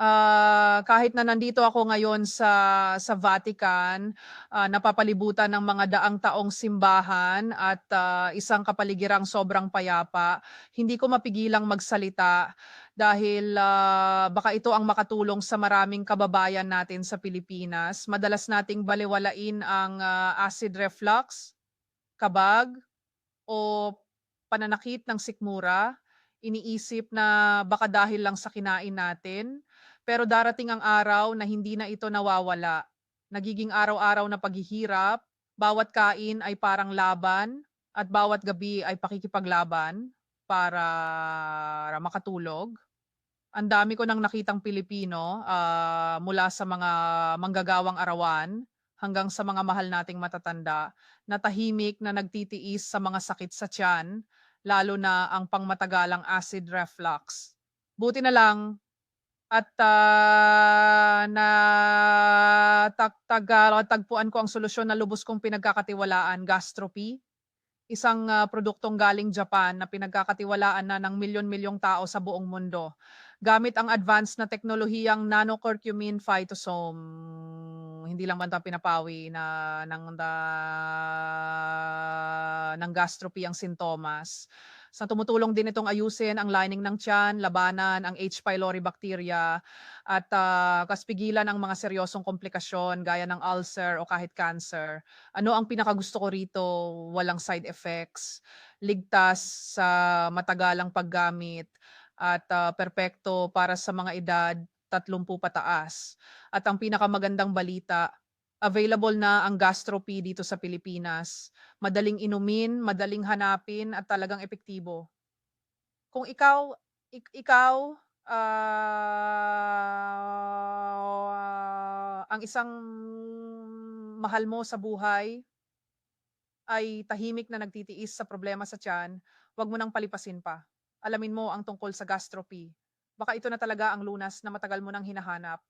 Ah, kahit na nandito ako ngayon sa sa Vatican, ah, napapalibutan ng mga daang taong simbahan at, ah, isang kapaligirang sobrang payapa, hindi ko mapigilang magsalita dahil, ah, baka ito ang makatulong sa maraming kababayan natin sa Pilipinas. Madalas nating balewalain ang, ah, acid reflux, kabag, o pananakit ng sikmura. Iniisip na baka dahil lang sa kinain natin, pero darating ang araw na hindi na ito nawawala. Nagiging araw-araw na paghihirap, bawat kain ay parang laban at bawat gabi ay pakikipaglaban para makatulog. Ang dami ko ng nakitang Pilipino, ah, mula sa mga manggagawang arawan hanggang sa mga mahal nating matatanda na tahimik na nagtitiis sa mga sakit sa tiyan, lalo na ang pangmatagalang acid reflux. Buti na lang at, ah, natag tag ah, tagpuan ko ang solusyon na lubos kong pinagkakatiwalaan, Gastropy. Isang, ah, produktong galing Japan na pinagkakatiwalaan na ng milyon-milyong tao sa buong mundo. Gamit ang advanced na teknolohiyang nano-curcumin phytosome, hindi lang banta pinapawi na ng da ng Gastropy ang sintomas. Sa tumutulong din itong ayusin ang lining ng tiyan, labanan ang H. pylori bacteria at, ah, kas pigilan ang mga seryosong komplikasyon gaya ng ulcer o kahit cancer. Ano ang pinakagusto ko rito? Walang side effects, ligtas sa matagalang paggamit at, ah, perpekto para sa mga edad 30 pataas. At ang pinakamagandang balita, available na ang Gastropy dito sa Pilipinas. Madaling inumin, madaling hanapin at talagang epektibo. Kung ikaw ik ikaw, ah, ang isang mahal mo sa buhay ay tahimik na nagtitiis sa problema sa tiyan, 'wag mo nang palipasin pa. Alamin mo ang tungkol sa Gastropy. Baka ito na talaga ang lunas na matagal mo nang hinahanap.